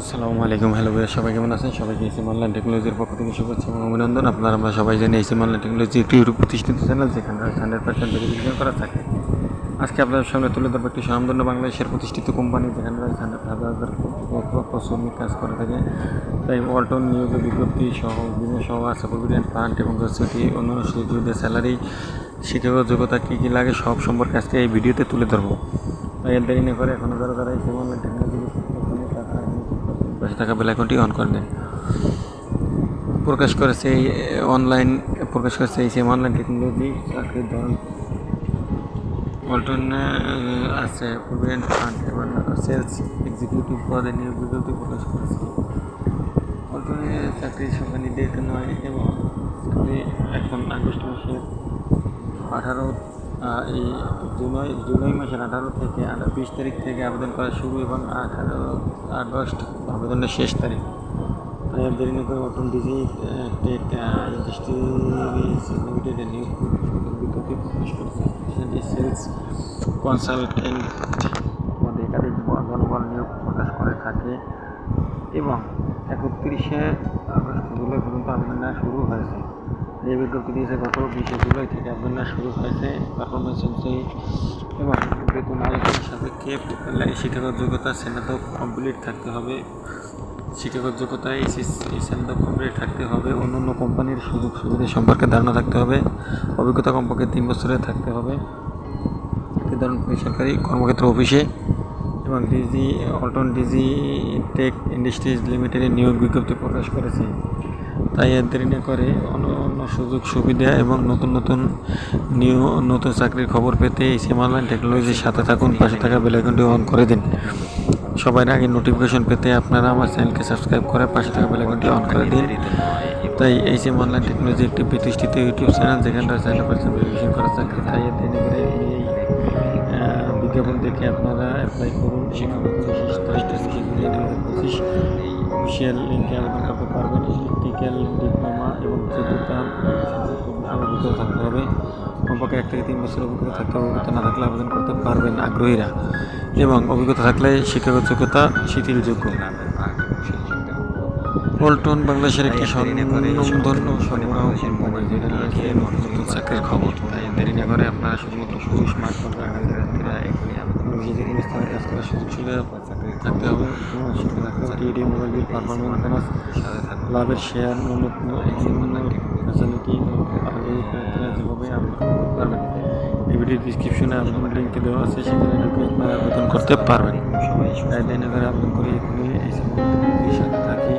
আসসালামু আলাইকুম। হ্যালো ভাইয়া, সবাই কেমন আছেন? সবাইকে এসিম অনলাইন টেকনোলজির পক্ষ থেকে শুভেচ্ছা এবং অভিনন্দন। আপনারা আমরা সবাই জানি এসিম অনলাইন টেকনোলজি একটি ইউটিউব প্রতিষ্ঠিত চ্যানেল যেখানে হান্ড্রেড পার্সেন্ট ভেরিফিকেশন করা থাকে। আজকে আপনাদের সামনে তুলে ধরবো একটি স্বনামধন্য বাংলাদেশের প্রতিষ্ঠিত কোম্পানি যেখানে রয়েছে হান্ড্রেড হাজার হাজার শ্রমিক কাজ করে থাকে। তাই অল্টন নিয়োগের বিজ্ঞপ্তি সহ বিমা সহ আছে প্রভিডেন্ট ফান্ড এবং গ্রসিটি অন্যান্য সুযোগের স্যালারি শিক্ষাগত যোগ্যতা কী কী লাগে সব সম্পর্কে আজকে এই ভিডিওতে তুলে ধরবো। তাই এর দেরি না করে এখনও যারা যারা এই অনলাইন টেকনোলজি পাশে থাকা বেল আইকনটি অন করে দেন প্রকাশ করেছে এই অনলাইন প্রকাশ করেছে এই সেম অনলাইন টেকনোলজি চাকরির ধরন অল্টনে আছে প্রভিডেন্ট ফান্ড এবং সেলস এক্সিকিউটিভ পদে নিয়োগ বিজ্ঞপ্তি প্রকাশ করেছে। অল্টনে চাকরির সংখ্যা নির্ধারিত নয় এবং এখন আগস্ট মাসের আঠারো এই জুলাই জুলাই মাসের আঠারো থেকে বিশ তারিখ থেকে আবেদন করা শুরু এবং আঠারো আগস্ট আবেদনের শেষ তারিখ। আর দেরি না করে নতুন ডিজি টেক ইন্ডাস্ট্রিজ লিমিটেডের নিয়োগ বিজ্ঞপ্তি প্রকাশ করেছে। সেলস কনসালটেন্ট পদে একাধিক জনবল নিয়োগ প্রকাশ করে থাকে এবং একত্রিশে আগস্ট জুলাই পর্যন্ত আবেদন শুরু হয়েছে। এই বিজ্ঞপ্তি দিয়েছে গত বিশে থেকে নেওয়া শুরু হয়েছে পারফরমেন্স অনুযায়ী এবং বেতন আলোচনার সাপেক্ষে শিক্ষাগত যোগ্যতা স্নাতক কমপ্লিট থাকতে হবে। শিক্ষাগত যোগ্যতায় স্নাতক কমপ্লিট থাকতে হবে। অন্য অন্য কোম্পানির সুযোগ সুবিধা সম্পর্কে ধারণা থাকতে হবে। অভিজ্ঞতা কমপক্ষে তিন বছরের থাকতে হবে। ধরুন বেসরকারি কর্মক্ষেত্র অফিসে। এবং DG, Alton DG tech industries লিমিটেডের নিয়োগ বিজ্ঞপ্তি প্রকাশ করেছে। তাই এর দেরি না করে সুযোগ, সুবিধা এবং নতুন নতুন নিউ, নতুন চাকরির খবর পেতে এই সিম অনলাইন টেকনোলজির সাথে থাকুন, পাশে থাকা বেলাইকনটি অন করে দিন। সবার আগে নোটিফিকেশন পেতে আপনারা আমার চ্যানেলকে সাবস্ক্রাইব করে পাশে থাকা বেলাইকনটি অন করে দিন। তাই এই সিম অনলাইন টেকনোলজি একটি প্রতিষ্ঠিত ইউটিউব চ্যানেল যেখানে চ্যানেল পার্সেন্ট ভেরিফিকেশন করা চাকরি তাই বিজ্ঞাপন দেখে আপনারা অ্যাপ্লাই করুন। পঁচিশ অফিসিয়াল লিঙ্কে আবেদন করতে পারবেন ইলেকট্রিক্যাল ডিপ্লোমা এবং অভিজ্ঞতা থাকতে হবে। কমপক্ষে এক থেকে তিন বছর অভিজ্ঞতা থাকতে হবে, অভিজ্ঞতা না থাকলে আবেদন করতে পারবেন আগ্রহীরা। এবং অভিজ্ঞতা থাকলে শিক্ষাগত যোগ্যতা শিথিলযোগ্য পল্টন বাংলাদেশের একটি স্বর্ণধন্য সরবরাহ কোম্পানি যেটা রয়েছে নতুন চাকরির খবর। তাই দেরি না করে আপনারা শুধুমাত্র শুধু স্মার্টফোন নিজেদের স্থানে কাজ করার সুযোগ সুবিধা থাকতে হবে। বিল পারফরমেন্স লাভের শেয়ার ন্যূনতম ফ্যাসিলিটি যেভাবে করতে পারবেন। এই ভিডিও ডিসক্রিপশনে আপনার লিঙ্কে দেওয়া আছে সেখানে ঢুকে আপনারা আবেদন করতে পারবেন। সবাই তাই দেন আবেদন করে এখানে এই সাথে থাকি।